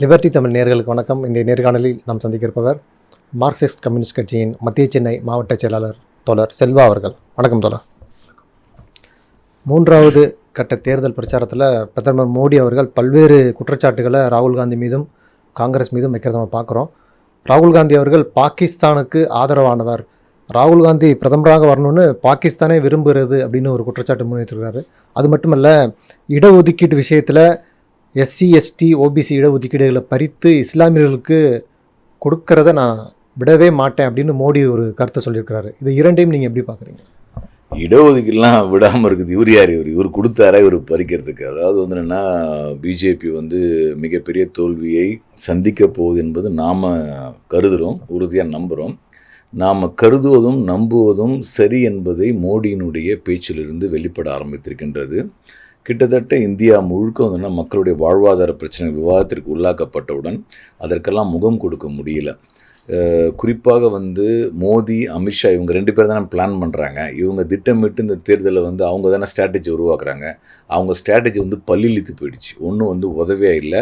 Liberty Tamil நேர்களுக்கு வணக்கம். இன்றைய நேர்காணலில் நாம் சந்திக்கிருப்பவர் மார்க்சிஸ்ட் கம்யூனிஸ்ட் கட்சியின் மத்திய சென்னை மாவட்ட செயலாளர் தோழர் செல்வா அவர்கள். வணக்கம் தோழர். மூன்றாவது கட்ட தேர்தல் பிரச்சாரத்தில் பிரதமர் மோடி அவர்கள் பல்வேறு குற்றச்சாட்டுகளை ராகுல் காந்தி மீதும் காங்கிரஸ் மீதும் வைக்கிறத நம்ம பார்க்குறோம். ராகுல் காந்தி அவர்கள் பாகிஸ்தானுக்கு ஆதரவானவர். ராகுல் காந்தி பிரதமராக வரணும்னு பாகிஸ்தானே விரும்புகிறது அப்படின்னு ஒரு குற்றச்சாட்டு முன்வைத்திருக்கிறாரு. அது மட்டுமல்ல இடஒதுக்கீட்டு விஷயத்தில் எஸ்சி எஸ்டி ஓபிசி இடஒதுக்கீடுகளை பறித்து இஸ்லாமியர்களுக்கு கொடுக்கறத நான் விடவே மாட்டேன் அப்படின்னு மோடி ஒரு கருத்தை சொல்லியிருக்கிறாரு. இது இரண்டையும் நீங்கள் எப்படி பார்க்குறீங்க? இடஒதுக்கீடுலாம் விடாமல் இருக்குது. இவர் யார்? இவர் இவர் கொடுத்தாரா? இவர் பறிக்கிறதுக்கு. அதாவது வந்து என்னென்னா பிஜேபி வந்து மிகப்பெரிய தோல்வியை சந்திக்க போகுது என்பது நாம் கருதுகிறோம் உறுதியாக நம்புகிறோம் நாம் கருதுவதும் நம்புவதும் சரி என்பதை மோடியினுடைய பேச்சிலிருந்து வெளிப்பட ஆரம்பித்திருக்கின்றது. கிட்டத்தட்ட இந்தியா முழுக்க வந்துன்னா மக்களுடைய வாழ்வாதார பிரச்சனை விவாதத்திற்கு உள்ளாக்கப்பட்டவுடன் அதற்கெல்லாம் முகம் கொடுக்க முடியல. குறிப்பாக வந்து மோடி அமித்ஷா இவங்க ரெண்டு பேர் தானே பிளான் பண்ணுறாங்க இவங்க திட்டமிட்டு இந்த தேர்தலை வந்து அவங்க தானே ஸ்ட்ராட்டஜி உருவாக்குறாங்க. அவங்க ஸ்ட்ராட்டஜி வந்து பல்லிழித்து போயிடுச்சு. ஒன்றும் வந்து உதவியாக இல்லை.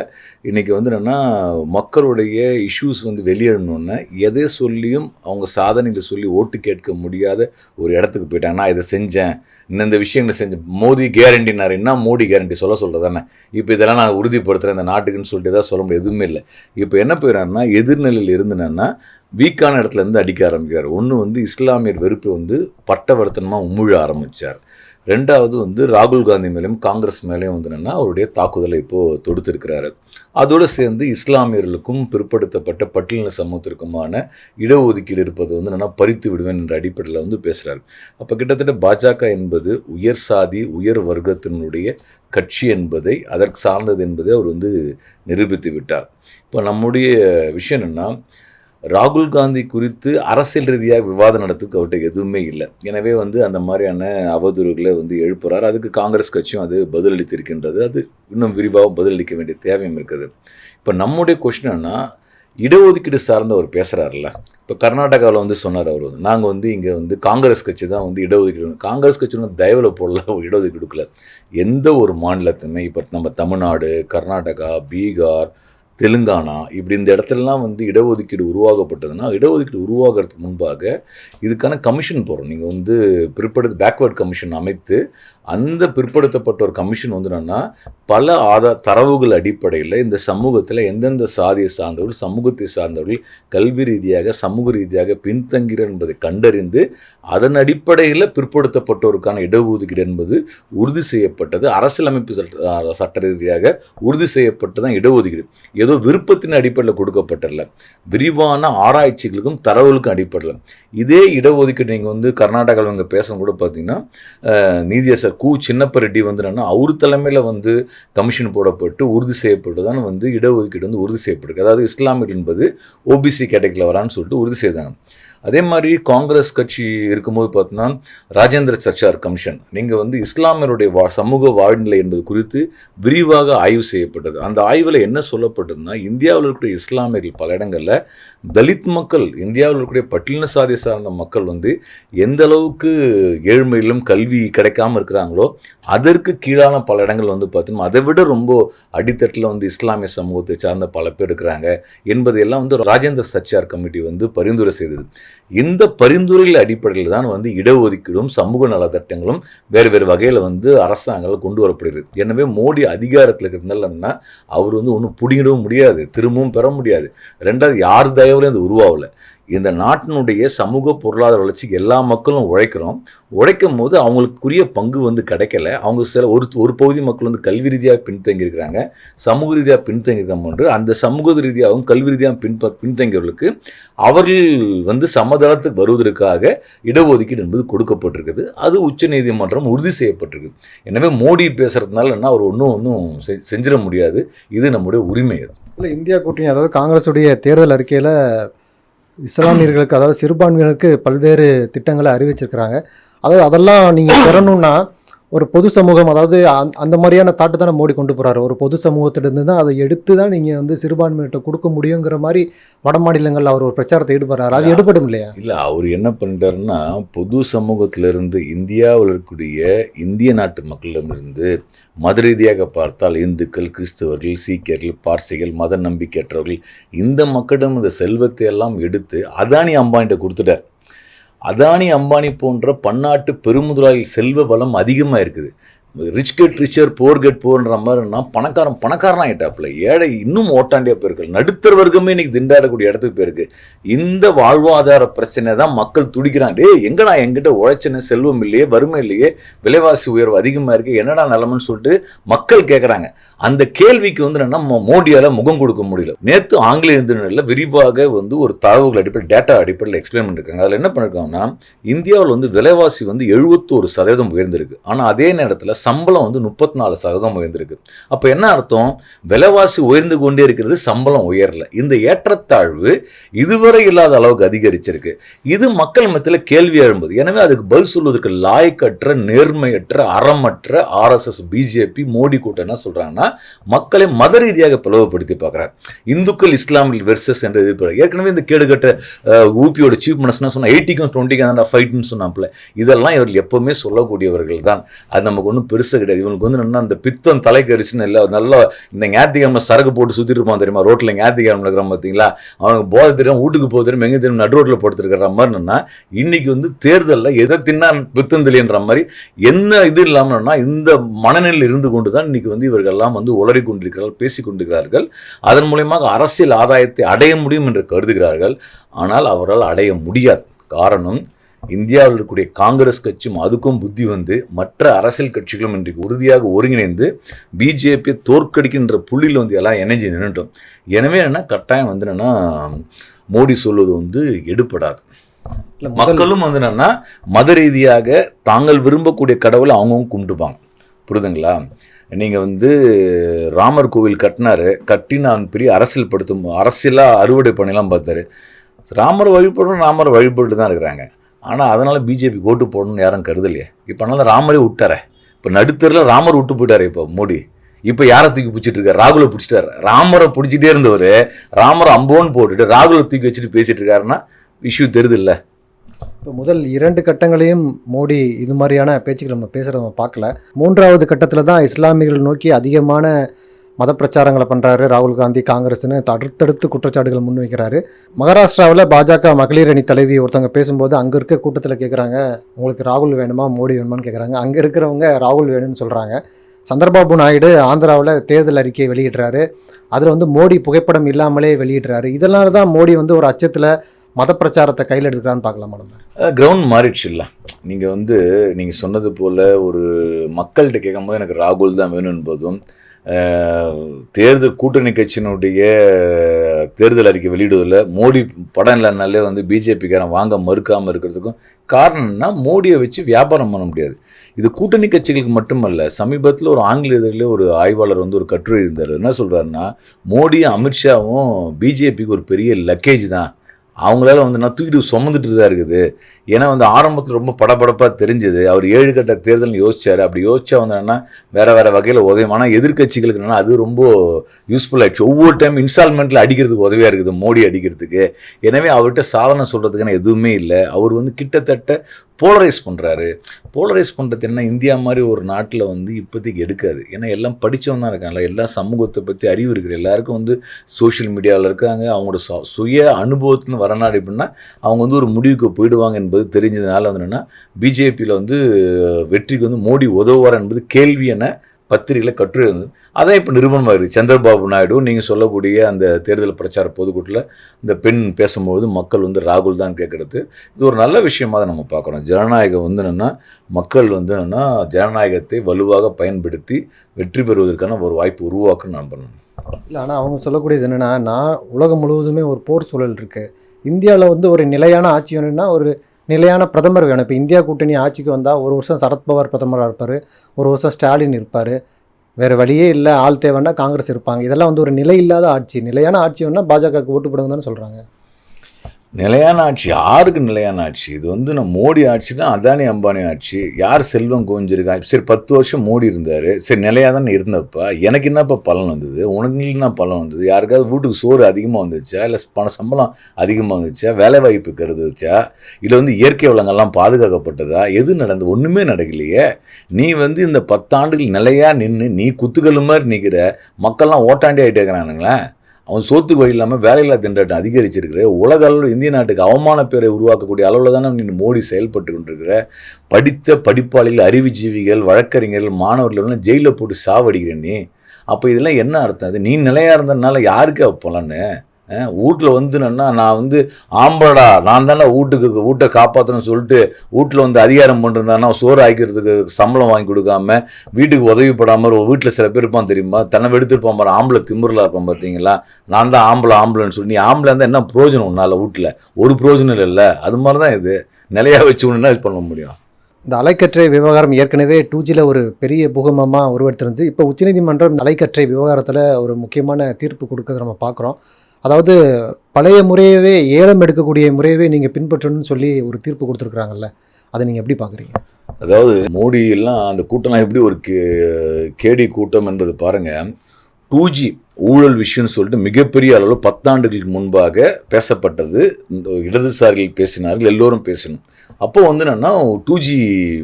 இன்றைக்கி வந்து என்னென்னா மக்களுடைய இஷ்யூஸ் வந்து வெளியேறணுன்னு எதை சொல்லியும் அவங்க சாதனைகளை சொல்லி ஓட்டு கேட்க முடியாத ஒரு இடத்துக்கு போயிட்டாங்க. நான் இதை செஞ்சேன். இன்னும் இந்த விஷயங்களை செஞ்சேன் மோடி கேரண்டினார் என்ன மோடி கேரண்டி சொல்ல சொல்கிறது தானே இப்போ இதெல்லாம் நான் உறுதிப்படுத்துகிறேன் இந்த நாட்டுக்குன்னு சொல்லிட்டு எதாவது சொல்ல முடியாது. எதுவுமே இல்லை. இப்போ என்ன போயிடறாருன்னா எதிர்நிலையில் இருந்துனா வீக்கான இடத்துல இருந்து அடிக்க ஆரம்பிக்கிறார். ஒன்று வந்து இஸ்லாமியர் வெறுப்பு வந்து பட்டவர்த்தனமாக உமிழ ஆரம்பித்தார் ரெண்டாவது வந்து ராகுல் காந்தி மேலேயும் காங்கிரஸ் மேலேயும் வந்து என்னென்னா அவருடைய தாக்குதலை இப்போது தொடுத்திருக்கிறாரு. அதோடு சேர்ந்து இஸ்லாமியர்களுக்கும் பிற்படுத்தப்பட்ட பட்டியலின சமூகத்திற்குமான இடஒதுக்கீடு இருப்பது வந்து என்னென்னா பறித்து விடுவேன் என்ற அடிப்படையில் வந்து பேசுகிறார் அப்போ கிட்டத்தட்ட பாஜக என்பது உயர் சாதி உயர் வர்க்கத்தினுடைய கட்சி என்பதை அதற்கு சார்ந்தது என்பதை அவர் வந்து நிரூபித்து விட்டார். இப்போ நம்முடைய விஷயம் என்னென்னா ராகுல் காந்தி குறித்து அரசியல் ரீதியாக விவாதம் நடத்துக்கு அவர்கிட்ட எதுவுமே இல்லை. எனவே வந்து அந்த மாதிரியான அவதூறுகளை வந்து எழுப்புறார். அதுக்கு காங்கிரஸ் கட்சியும் அது பதிலளித்திருக்கின்றது. அது இன்னும் விரிவாக பதிலளிக்க வேண்டிய தேவையும் இருக்குது. இப்போ நம்முடைய கொஷின் என்ன இடஒதுக்கீடு சார்ந்து அவர் பேசுகிறாருல்ல இப்போ கர்நாடகாவில் வந்து சொன்னார் அவர். வந்து நாங்கள் வந்து இங்கே வந்து காங்கிரஸ் கட்சி தான் வந்து இடஒதுக்கீடு காங்கிரஸ் கட்சி ஒன்றும் தயவில் போடல இடஒதுக்கீடு கொடுக்கல. எந்த ஒரு மாநிலத்துமே இப்போ நம்ம தமிழ்நாடு கர்நாடகா பீகார் தெலுங்கானா இப்படி இந்த இடத்துலலாம் வந்து இடஒதுக்கீடு உருவாக்கப்பட்டதுன்னா இடஒதுக்கீடு உருவாகிறதுக்கு முன்பாக இதுக்கான கமிஷன் போகிறோம் நீங்கள் வந்து பிற்படுத்து பேக்வேர்ட் கமிஷன் அமைத்து அந்த பிற்படுத்தப்பட்ட ஒரு கமிஷன் வந்து என்னென்னா பல ஆதா தரவுகள் அடிப்படையில் இந்த சமூகத்தில் எந்தெந்த சாதியை சார்ந்தவர்கள் சமூகத்தை சார்ந்தவர்கள் கல்வி ரீதியாக சமூக ரீதியாக பின்தங்கிறார் என்பதை கண்டறிந்து அதன் அடிப்படையில் பிற்படுத்தப்பட்டோருக்கான இடஒதுக்கீடு என்பது உறுதி செய்யப்பட்டது. அரசியலமைப்பு சட்ட சட்ட ரீதியாக உறுதி செய்யப்பட்டு தான் இடஒதுக்கீடு. ஏதோ விருப்பத்தின் அடிப்படையில் கொடுக்கப்பட்டல விரிவான ஆராய்ச்சிகளுக்கும் தரவுகளுக்கும் அடிப்படையில். இதே இடஒதுக்கீடு நீங்கள் வந்து கர்நாடகாவில் அவங்க பேசணும் கூட பார்த்தீங்கன்னா நீதியரசர் கு சின்னப்ப ரெட்டி வந்து என்னன்னா அவர் தலைமையில் வந்து கமிஷன் போடப்பட்டு உறுதி செய்யப்பட்டுதான் வந்து இடஒதுக்கீடு வந்து உறுதி செய்யப்பட்டிருக்கு. அதாவது இஸ்லாமியர் என்பது ஓபிசி கேட்டகரியில் வரான்னு சொல்லிட்டு உறுதி செய்தாங்க. அதே மாதிரி காங்கிரஸ் கட்சி இருக்கும்போது பார்த்தோன்னா ராஜேந்திர சர்ச்சார் கமிஷன். நீங்கள் வந்து இஸ்லாமியருடைய வா சமூக வாழ்நிலை என்பது குறித்து விரிவாக ஆய்வு செய்யப்பட்டது. அந்த ஆய்வில் என்ன சொல்லப்பட்டதுன்னா இந்தியாவில் இருக்கக்கூடிய இஸ்லாமியர்கள் பல இடங்களில் தலித் மக்கள் இந்தியாவில் இருக்கக்கூடிய பட்டியலின சாதி சார்ந்த மக்கள் வந்து எந்த அளவுக்கு ஏழ்மையிலும் கல்வி கிடைக்காம இருக்கிறாங்களோ அதற்கு கீழான பல இடங்கள் வந்து பார்த்தீங்கன்னா அதை விட ரொம்ப அடித்தட்டில் வந்து இஸ்லாமிய சமூகத்தை சார்ந்த பல பேர் இருக்கிறாங்க என்பதையெல்லாம் வந்து ராஜேந்திர சச்சார் கமிட்டி வந்து பரிந்துரை செய்தது. இந்த பரிந்துரைகள் அடிப்படையில் தான் வந்து இடஒதுக்கீடும் சமூக நலத்திட்டங்களும் வேறு வேறு வகையில் வந்து அரசாங்கங்கள் கொண்டு வரப்படுகிறது. எனவே மோடி அதிகாரத்தில் இருக்கிறதுனால அவர் வந்து ஒன்றும் பிடிங்கிடவும் முடியாது திரும்பவும் பெற முடியாது. ரெண்டாவது யார் தயவுலையும் அது உருவாகலை. இந்த நாட்டினுடைய சமூக பொருளாதார வளர்ச்சிக்கு எல்லா மக்களும் உழைக்கிறோம். உழைக்கும் போது அவங்களுக்குரிய பங்கு வந்து கிடைக்கல. அவங்க சில ஒரு ஒரு பகுதி மக்கள் வந்து கல்வி ரீதியாக பின்தங்கியிருக்கிறாங்க. சமூக ரீதியாக பின்தங்கியிருக்காங்க என்று அந்த சமூக ரீதியாகவும் கல்வி ரீதியாக பின்ப பின்தங்கியவர்களுக்கு அவர்கள் வந்து சமதளத்துக்கு வருவதற்காக இடஒதுக்கீடு என்பது கொடுக்கப்பட்டிருக்குது. அது உச்சநீதிமன்றம் உறுதி செய்யப்பட்டிருக்கு. எனவே மோடி பேசுகிறதுனால என்ன அவர் ஒன்றும் ஒன்றும் செஞ்சிட முடியாது. இது நம்முடைய உரிமை இல்லை இந்தியா கூட்டணி அதாவது காங்கிரஸுடைய தேர்தல் அறிக்கையில் இஸ்லாமியர்களுக்கு அதாவது சிறுபான்மையினருக்கு பல்வேறு திட்டங்களை அறிவிச்சிருக்கிறாங்க. அதாவது அதெல்லாம் நீங்கள் பெறணும்னா ஒரு பொது சமூகம் அதாவது அந்த- அந்த மாதிரியான தாட்டு தானே மோடி கொண்டு போறாரு. ஒரு பொது சமூகத்திலிருந்து தான் அதை எடுத்து தான் நீங்கள் வந்து சிறுபான்மையிட்ட கொடுக்க முடியுங்கிற மாதிரி வட மாநிலங்களில் அவர் ஒரு பிரச்சாரத்தை ஈடுபடுறாரு. அது எடுபடும் இல்லையா? இல்லை அவர் என்ன பண்ணிட்டாருன்னா பொது சமூகத்திலிருந்து இந்தியாவில் இருக்கக்கூடிய இந்திய நாட்டு மக்களிடமிருந்து மத ரீதியாக பார்த்தால் இந்துக்கள் கிறிஸ்தவர்கள் சீக்கியர்கள் பார்சிகள் மத நம்பிக்கையற்றவர்கள் இந்த மக்களிடம் இந்த செல்வத்தை எல்லாம் எடுத்து அதானி அம்பானிட்ட கொடுத்துட்டார். அதானி அம்பானி போன்ற பன்னாட்டு பெருமுதலாளி செல்வ வளம் அதிகமாக இருக்குது rich get richer poor get போர்ன்ற மாதிரினா பணக்காரன் பணக்காரன் ஆகிட்டாப்புல ஏழை இன்னும் ஓட்டாண்டியாக போயிருக்கு நடுத்தர வர்க்கமே இன்னைக்கு திண்டாடக்கூடிய இடத்துக்கு போயிருக்கு. இந்த வாழ்வாதார பிரச்சனை தான் மக்கள் துடிக்கிறான் டே எங்கடா எங்கிட்ட உழைச்சின செல்வம் இல்லையே வறுமை இல்லையே விலைவாசி உயர்வு அதிகமாக இருக்குது என்னடா நிலமன்னு சொல்லிட்டு மக்கள் கேட்குறாங்க அந்த கேள்விக்கு வந்து என்னென்னா மோ- முகம் கொடுக்க முடியல. நேற்று ஆங்கில இந்தியனில் விரிவாக வந்து ஒரு தரவுகள் அடிப்படை டேட்டா அடிப்படையில் எக்ஸ்பிளைன் பண்ணியிருக்காங்க அதில் என்ன பண்ணிருக்காங்கன்னா இந்தியாவில் வந்து விலைவாசி வந்து எழுபத்தோரு சதவீதம் உயர்ந்திருக்கு. ஆனால் அதே நேரத்தில் சம்பளம் வந்து முப்பத்தி நாலு சதவீதம் உயர்ந்திருக்கு. அப்போ என்ன அர்த்தம்? விலைவாசி உயர்ந்து கொண்டே இருக்கிறது சம்பளம் உயரல. இந்த ஏற்றத்தாழ்வு இதுவரை இல்லாத அளவுக்கு அதிகரிச்சிருக்கு. இது மக்கள் மத்தியில் கேள்வி எழும்புது. எனவே அதுக்கு பதில் சொல்வதற்கு லாய்க்கற்ற நேர்மையற்ற அறமற்ற ஆர்எஸ்எஸ் பிஜேபி மோடி கூட்டம் என்ன சொல்கிறாங்கன்னா மக்களை மத ரீதியாக பிளவுபடுத்தி பார்க்குறாரு. இந்துக்கள் இஸ்லாமில் வெர்சஸ் என்ற இது ஏற்கனவே இந்த கேடுகட்ட ஊபியோட சீஃப் மினிஸ்டர் சொன்னால் எயிட்டிக்கும் டுவெண்ட்டிக்கும் ஃபைட்னு சொன்னாப்புல. இதெல்லாம் இவர்கள் எப்பவுமே சொல்லக்கூடியவர்கள் தான். அது நமக்கு ஒன்றும் பெருசாக கிடையாது. இவனுக்கு வந்து என்ன அந்த பித்தம் தலைக்கரிச்சுன்னு இல்லை நல்லா இந்த ஞாயிற்றுக்கிழமை சரக்கு போட்டு சுற்றிட்டு இருப்பான் தெரியுமா? ரோட்டில் ஞாயிற்றுக்கிழமை இருக்கிறான் பார்த்தீங்களா அவனுக்கு போதை தெரியும் வீட்டுக்கு போக தெரியும் எங்கே தெரியும் நடு ரோட்டில் படுத்துருக்கிற மாதிரி இன்னைக்கு வந்து தேர்தலில் எதை தின்னா பித்தம் தெரியன்ற மாதிரி என்ன இது இல்லாமல்னா இந்த மனநிலையில் இருந்து கொண்டு தான் இன்னைக்கு வந்து இவர்கள்லாம் வந்து உளறி கொண்டிருக்கிறார்கள் பேசி கொண்டிருக்கிறார்கள். அதன் மூலியமாக அரசியல் ஆதாயத்தை அடைய முடியும் என்று கருதுகிறார்கள். ஆனால் அவரால் அடைய முடியாது. காரணம் இந்தியாவில் இருக்கக்கூடிய காங்கிரஸ் கட்சியும் அதுக்கும் புத்தி வந்து மற்ற அரசியல் கட்சிகளும் இன்றைக்கு உறுதியாக ஒருங்கிணைந்து பிஜேபியை தோற்கடிக்கின்ற புள்ளியில் வந்து எல்லாம் இணைஞ்சு நின்றுட்டோம் எனவே என்ன கட்டாயம் வந்து என்னன்னா மோடி சொல்வது வந்து முதல் மக்களும் வந்து என்னன்னா மத ரீதியாக தாங்கள் விரும்பக்கூடிய கடவுளை அவங்கவுங்க கும்பிட்டுப்பாங்க. புரியுதுங்களா? நீங்கள் வந்து ராமர் கோவில் கட்டினாரு கட்டி நான் பெரிய அரசியல் படுத்தும் அரசியலாக அறுவடை பண்ணிலாம் பார்த்தாரு. ராமர் வழிபடணும் ராமர் வழிபட்டு தான் இருக்கிறாங்க. ஆனால் அதனால் பிஜேபி ஓட்டு போடணும்னு யாரும் கருதலையே. இப்போ அதனால ராமரே விட்டாரே. இப்போ நடுத்தரில் ராமர் விட்டு போயிட்டார் இப்போ மோடி. இப்போ யாரை தூக்கி பிடிச்சிட்டு இருக்காரு? ராகுலை பிடிச்சிட்டாரு. ராமரை பிடிச்சிட்டே இருந்தவர் ராமரை அம்போன்னு போட்டுட்டு ராகுலை தூக்கி வச்சுட்டு பேசிட்டு இருக்காருன்னா இஷ்யூ தெரியுது இல்லை இப்போ முதல் இரண்டு கட்டங்களையும் மோடி இது மாதிரியான பேச்சுக்கள் நம்ம பேசுகிறத நம்ம பார்க்கல. மூன்றாவது கட்டத்தில் தான் இஸ்லாமியர்கள் நோக்கி அதிகமான மத பிரச்சாரங்களை பண்ணுறாரு ராகுல் காந்தி காங்கிரஸ்னு அடுத்தடுத்து குற்றச்சாட்டுகள் முன்வைக்கிறாரு. மகாராஷ்டிராவில் பாஜக மகளிர் அணி தலைவி ஒருத்தவங்க பேசும்போது அங்கே இருக்க கூட்டத்தில் கேட்குறாங்க உங்களுக்கு ராகுல் வேணுமா மோடி வேணுமான்னு கேட்குறாங்க அங்கே இருக்கிறவங்க ராகுல் வேணும்னு சொல்கிறாங்க சந்திரபாபு நாயுடு ஆந்திராவில் தேர்தல் அறிக்கையை வெளியிடுறாரு. அதில் வந்து மோடி புகைப்படம் இல்லாமலே வெளியிடுறாரு. இதனால தான் மோடி வந்து ஒரு அச்சத்தில் மத பிரச்சாரத்தை கையில் எடுக்கிறான்னு பார்க்கலாமா நம்ம கிரவுண்ட் மாறிடுச்சு இல்லை. நீங்கள் வந்து நீங்கள் சொன்னது போல் ஒரு மக்கள்கிட்ட கேட்கும்போது எனக்கு ராகுல் தான் வேணும் என்பதும் தேர்தல் கூட்டணி கட்சியினுடைய தேர்தல் அறிக்கை வெளியிடுவதில் மோடி படம் இல்லைனாலே வந்து பிஜேபிக்காரன் வாங்க மறுக்காமல் இருக்கிறதுக்கும் காரணம்னா மோடியை வச்சு வியாபாரம் பண்ண முடியாது. இது கூட்டணி கட்சிகளுக்கு மட்டுமல்ல சமீபத்தில் ஒரு ஆங்கில இதழில் ஒரு ஆய்வாளர் வந்து ஒரு கட்டுரை இருந்தார். என்ன சொல்கிறாருன்னா மோடியும் அமித்ஷாவும் பிஜேபிக்கு ஒரு பெரிய லக்கேஜ் தான். அவங்களால வந்து நான் தூக்கிட்டு சுமந்துட்டு தான் இருக்குது. ஏன்னா வந்து ஆரம்பத்தில் ரொம்ப படபடப்பாக தெரிஞ்சது. அவர் ஏழு கட்ட தேர்தல் யோசிச்சார். அப்படி யோசிச்சா வந்து வேறு வேறு வகையில் உதவியும் ஆனால் எதிர்க்கட்சிகளுக்கு என்னன்னா அது ரொம்ப யூஸ்ஃபுல் ஆயிடுச்சு. ஒவ்வொரு டைம் இன்ஸ்டால்மெண்ட்டில் அடிக்கிறதுக்கு உதவியாக இருக்குது. மோடி அடிக்கிறதுக்கு. எனவே அவர்கிட்ட சாதனை சொல்கிறதுக்கான எதுவுமே இல்லை. அவர் வந்து கிட்டத்தட்ட போலரைஸ் பண்ணுறாரு போலரைஸ் பண்ணுறது என்ன? இந்தியா மாதிரி ஒரு நாட்டில் வந்து இப்போதைக்கு எடுக்காது. ஏன்னா எல்லாம் படித்தவங்க தான் இருக்காங்கல்ல எல்லா சமூகத்தை பற்றி அறிவு இருக்கிற எல்லாருக்கும் வந்து சோஷியல் மீடியாவில் இருக்காங்க. அவங்களோட சுய அனுபவத்துன்னு வர நாடு எப்படின்னா அவங்க வந்து ஒரு முடிவுக்கு போயிடுவாங்க என்பது தெரிஞ்சதுனால வந்து என்னென்னா பிஜேபியில் வந்து வெற்றிக்கு வந்து மோடி உதவுவார் என்பது கேள்வி என பத்திரிகையில் கட்டுரை வந்து அதான் இப்போ நிறுவனமாக இருக்குது சந்திரபாபு நாயுடு நீங்கள் சொல்லக்கூடிய அந்த தேர்தல் பிரச்சார பொதுக்கூட்டில் இந்த பெண் பேசும்போது மக்கள் வந்து ராகுல் தான் கேட்குறது இது ஒரு நல்ல விஷயமாக தான் நம்ம பார்க்குறோம். ஜனநாயகம் வந்து என்னென்னா மக்கள் வந்து என்னென்னா ஜனநாயகத்தை வலுவாக பயன்படுத்தி வெற்றி பெறுவதற்கான ஒரு வாய்ப்பு உருவாக்குன்னு நான் பண்ணணும். இல்லை ஆனால் அவங்க சொல்லக்கூடியது என்னென்னா நான் உலகம் முழுவதுமே ஒரு போர் சூழல் இருக்குது இந்தியாவில் வந்து ஒரு நிலையான ஆட்சி வேணும்னா ஒரு நிலையான பிரதமர் வேணும். இப்போ இந்தியா கூட்டணி ஆட்சிக்கு வந்தால் ஒரு வருஷம் சரத்பவார் பிரதமராக இருப்பார். ஒரு வருஷம் ஸ்டாலின் இருப்பார். வேறு வழியே இல்லை ஆள் தேவைன்னா காங்கிரஸ் இருப்பாங்க. இதெல்லாம் வந்து ஒரு நிலை இல்லாத ஆட்சி. நிலையான ஆட்சி வேணால் பாஜகவுக்கு ஓட்டு போடுங்க தானே சொல்கிறாங்க நிலையான ஆட்சி யாருக்கு நிலையான ஆட்சி? இது வந்து நம்ம மோடி ஆட்சினா அதானி அம்பானி ஆட்சி. யார் செல்வம் கொஞ்சிருக்கா சரி பத்து வருஷம் மோடி இருந்தார். சரி நிலையாக தானே இருந்தப்ப. எனக்கு என்னப்பா பலன் வந்தது? உனக்கு என்ன பலன் வந்தது? யாருக்காவது வீட்டுக்கு சோறு அதிகமாக வந்துச்சா இல்லை பண சம்பளம் அதிகமாக வந்துச்சா வேலை வாய்ப்பு கருதுச்சா இல்லை வந்து இயற்கை வளங்கள்லாம் பாதுகாக்கப்பட்டதா? எது நடந்தது? ஒன்றுமே நடக்கலையே. நீ வந்து இந்த பத்தாண்டுகள் நிலையாக நின்று நீ குத்துக்கல் மாதிரி நிற்கிற மக்கள்லாம் ஓட்டாண்டி ஆகிட்டே இருக்கிறானுங்களேன் அவன் சோத்துக்கு வழி இல்லாமல் வேலையில்லா திண்டாட்டம் அதிகரிச்சிருக்கிற உலக அளவில் இந்திய நாட்டுக்கு அவமான பேரை உருவாக்கக்கூடிய அளவில் தானே நீ மோடி செயல்பட்டு கொண்டிருக்கிற படித்த படிப்பாளிகள் அறிவுஜீவிகள் வழக்கறிஞர்கள் மாணவர்கள் ஜெயிலில் போட்டு சாவடிக்கிற நீ. அப்போ இதெல்லாம் என்ன அர்த்தம்? அது நீ நிலையாக இருந்ததுனால யாருக்கு பலன்னு? வீட்டில் வந்து நான் வந்து ஆம்பளடா நான் தானே வீட்டுக்கு வீட்டை காப்பாற்றணும்னு சொல்லிட்டு வீட்டில் வந்து அதிகாரம் பண்ணிருந்தானா சோறு ஆக்கிறதுக்கு சம்பளம் வாங்கி கொடுக்காம வீட்டுக்கு உதவிப்படாமல் வீட்டில் சில பேர் இருப்பான் தெரியுமா? தன்னை வெடுத்திருப்பான் பாரு ஆம்பளை திமிரில் இருப்பான் பார்த்தீங்களா? நான் தான் ஆம்பளை ஆம்பளைன்னு சொல்லி நீ ஆம்பளை இருந்தால் என்ன பிரயோஜனம் உன்னால் வீட்டில் ஒரு பிரயோஜனம் இல்லை அது மாதிரி தான் இது. நிலையாக வச்சு ஒன்று என்ன பண்ண முடியும். இந்த அலைக்கற்றை விவகாரம் ஏற்கனவே டூ ஜியில் ஒரு பெரிய பூகம்பமாக உருவெடுத்திருந்துச்சு. இப்போ உச்சநீதிமன்றம் அலைக்கற்றை விவகாரத்தில் ஒரு முக்கியமான தீர்ப்பு கொடுக்கறத நம்ம பார்க்குறோம். அதாவது பழைய முறையவே ஏலம் எடுக்கக்கூடிய முறையவே நீங்கள் பின்பற்றணும்னு சொல்லி ஒரு தீர்ப்பு கொடுத்துருக்குறாங்கல்ல அதை நீங்கள் எப்படி பார்க்குறீங்க அதாவது மோடி எல்லாம் அந்த கூட்டம்லாம் எப்படி ஒரு கே கேடி கூட்டம் என்பது பாருங்கள் டூ ஜி ஊழல் விஷயம்னு சொல்லிட்டு மிகப்பெரிய அளவில் பத்தாண்டுகளுக்கு முன்பாக பேசப்பட்டது. இந்த இடதுசாரிகள் பேசினார்கள் எல்லோரும் பேசணும் அப்போ வந்து என்னென்னா டூ ஜி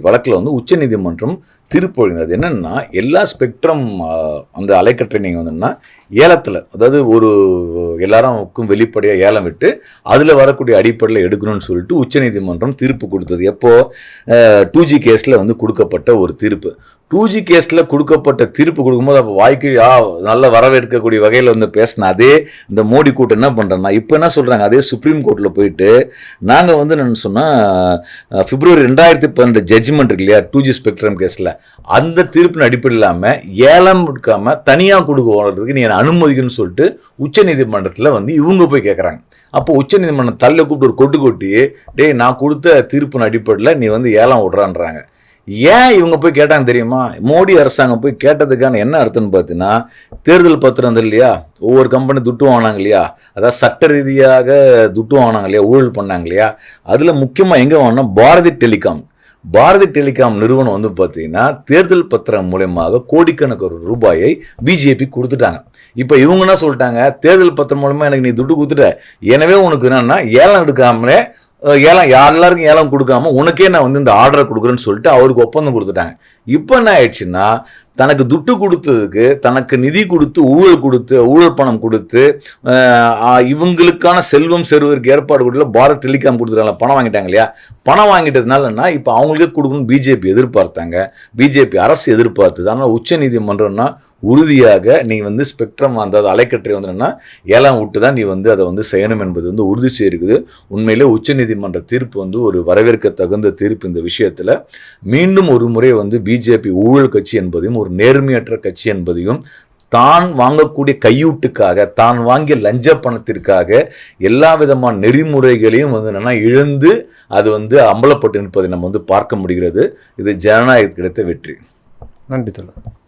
வழக்கில் வந்து உச்சநீதிமன்றம் தீர்ப்பு வழங்கினது. அது என்னென்னா எல்லா ஸ்பெக்ட்ரம் அந்த அலைக்கற்றை நீங்கள் வந்துன்னா ஏலத்தில் அதாவது ஒரு எல்லாருக்கும் வெளிப்படையாக ஏலம் விட்டு அதில் வரக்கூடிய அடிப்படையில் எடுக்கணும்னு சொல்லிட்டு உச்சநீதிமன்றம் தீர்ப்பு கொடுத்தது. எப்போது டூ ஜி கேஸில் வந்து கொடுக்கப்பட்ட ஒரு தீர்ப்பு. டூ ஜி கேஸில் கொடுக்கப்பட்ட தீர்ப்பு கொடுக்கும்போது அப்போ வாய்க்கு ஆ வரவேற்க வரவேற்கக்கூடிய வகையில் வந்து பேசின அதே இந்த மோடி கூட்டம் என்ன பண்ணுறேன்னா இப்போ என்ன சொல்கிறாங்க அதே சுப்ரீம் கோர்ட்டில் போயிட்டு நாங்கள் வந்து என்னென்னு சொன்னால் பிப்ரவரி ரெண்டாயிரத்தி பன்னெண்டு ஜட்ஜ்மெண்ட் இருக்கு இல்லையா? டூ ஜி ஸ்பெக்ட்ரம் கேஸில் அந்த தீர்ப்பின் அடிப்படை இல்லாமல் ஏலம் எடுக்காம தனியாக கொடுக்க போகிறதுக்கு நீ என்னை அனுமதிக்கணும்னு சொல்லிட்டு உச்சநீதிமன்றத்தில் வந்து இவங்க போய் கேட்குறாங்க அப்போ உச்சநீதிமன்றம் தள்ள கூப்பிட்டு ஒரு கொட்டு கொட்டி டேய் நான் கொடுத்த தீர்ப்பின் அடிப்படையில் நீ வந்து ஏலம் விடுறான்றாங்க. ஏன் இவங்க போய் கேட்டாங்க தெரியுமா? மோடி அரசாங்கம் போய் கேட்டதுக்கான என்ன அர்த்தம்னு பார்த்தீங்கன்னா தேர்தல் பத்திரம் இருந்தது இல்லையா? ஒவ்வொரு கம்பெனி துட்டு வாங்கினாங்க இல்லையா? அதாவது சட்ட ரீதியாக துட்டு வாங்கினாங்க இல்லையா? ஊழல் பண்ணாங்க இல்லையா? அதில் முக்கியமாக எங்கே வாங்கினா பாரதி டெலிகாம். பாரதி டெலிகாம் நிறுவனம் வந்து பார்த்தீங்கன்னா தேர்தல் பத்திரம் மூலயமாக கோடிக்கணக்கு ரூபாயை பிஜேபி கொடுத்துட்டாங்க. இப்போ இவங்க என்ன சொல்லிட்டாங்க? தேர்தல் பத்திரம் மூலமாக எனக்கு நீ துட்டு கொடுத்துட்ட. எனவே உனக்கு என்னன்னா ஏலம் எடுக்காமலே ஏலம் எல்லாருக்கும் ஏலம் கொடுக்காம உனக்கே நான் வந்து இந்த ஆர்டரை கொடுக்குறேன்னு சொல்லிட்டு அவருக்கு ஒப்பந்தம் கொடுத்துட்டாங்க. இப்போ என்ன ஆயிடுச்சுன்னா தனக்கு துட்டு கொடுத்ததுக்கு தனக்கு நிதி கொடுத்து ஊழல் கொடுத்து ஊழல் பணம் கொடுத்து இவங்களுக்கான செல்வம் செல்வதற்கு ஏற்பாடு கொடுக்கல பாரத் டெலிகாம் கொடுத்துருக்காங்க பணம் வாங்கிட்டாங்க இல்லையா? பணம் வாங்கிட்டதுனாலன்னா இப்போ அவங்களுக்கே கொடுக்கணும்னு பிஜேபி எதிர்பார்த்தாங்க. பிஜேபி அரசு எதிர்பார்த்தது. ஆனால் உச்ச நீதிமன்றம்னா உறுதியாக நீ வந்து ஸ்பெக்ட்ரம் அந்த அலைக்கற்றை என்னென்னா ஏழாம் விட்டு தான் நீ வந்து அதை வந்து செய்யணும் என்பது வந்து உறுதி செய்திருக்குது. உண்மையிலே உச்சநீதிமன்ற தீர்ப்பு வந்து ஒரு வரவேற்க தகுந்த தீர்ப்பு இந்த விஷயத்தில். மீண்டும் ஒரு முறை வந்து பிஜேபி ஊழல் கட்சி என்பதையும் ஒரு நேர்மையற்ற கட்சி என்பதையும் தான் வாங்கக்கூடிய கையூட்டுக்காக தான் வாங்கிய லஞ்ச பணத்திற்காக எல்லா விதமான நெறிமுறைகளையும் வந்து என்னென்னா இழந்து அது வந்து அம்பலப்பட்டு நிற்பதை நம்ம வந்து பார்க்க முடிகிறது. இது ஜனநாயகத்துக்கு கிடைத்த வெற்றி. நன்றி தோழர்.